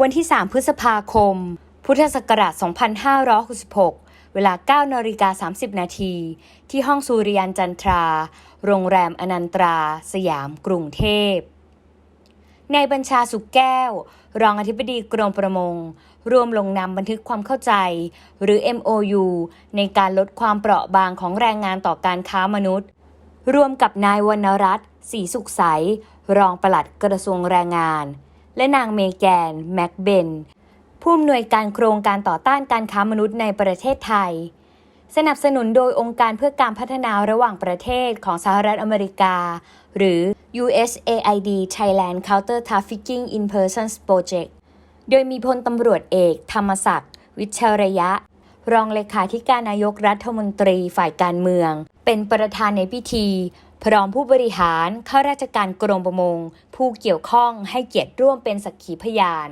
วันที่ 3 พฤษภาคม พุทธศักราช 2566 เวลา 9นาฬิกา30 นาที ที่ห้องสุริยันจันทรา โรงแรมอนันตรา สยามกรุงเทพในายบัญชาสุขแก้ว รองอธิบดีกรมประมง ร่วมลงนามบันทึกความเข้าใจ หรือ MOU ในการลดความเปราะบางของแรงงานต่อการค้ามนุษย์ รวมกับนายวรรณรัตน์ศรีสุขใส รองปลัดกระทรวงแรงงาน และนางเมแกน แม็กเบน ผู้อำนวยการโครงการต่อต้านการค้ามนุษย์ในประเทศไทย สนับสนุนโดยองค์การเพื่อการพัฒนาระหว่างประเทศของสหรัฐอเมริกา หรือ USAID Thailand Counter Trafficking in Persons Project โดยมีพลตำรวจเอก ธรรมศักดิ์ วิชระยะ รองเลขาธิการนายกรัฐมนตรีฝ่ายการเมือง เป็นประธานในพิธี พร้อมผู้บริหารข้าราชการกรมประมง ผู้เกี่ยวข้องให้เกียรติร่วมเป็นสักขีพยาน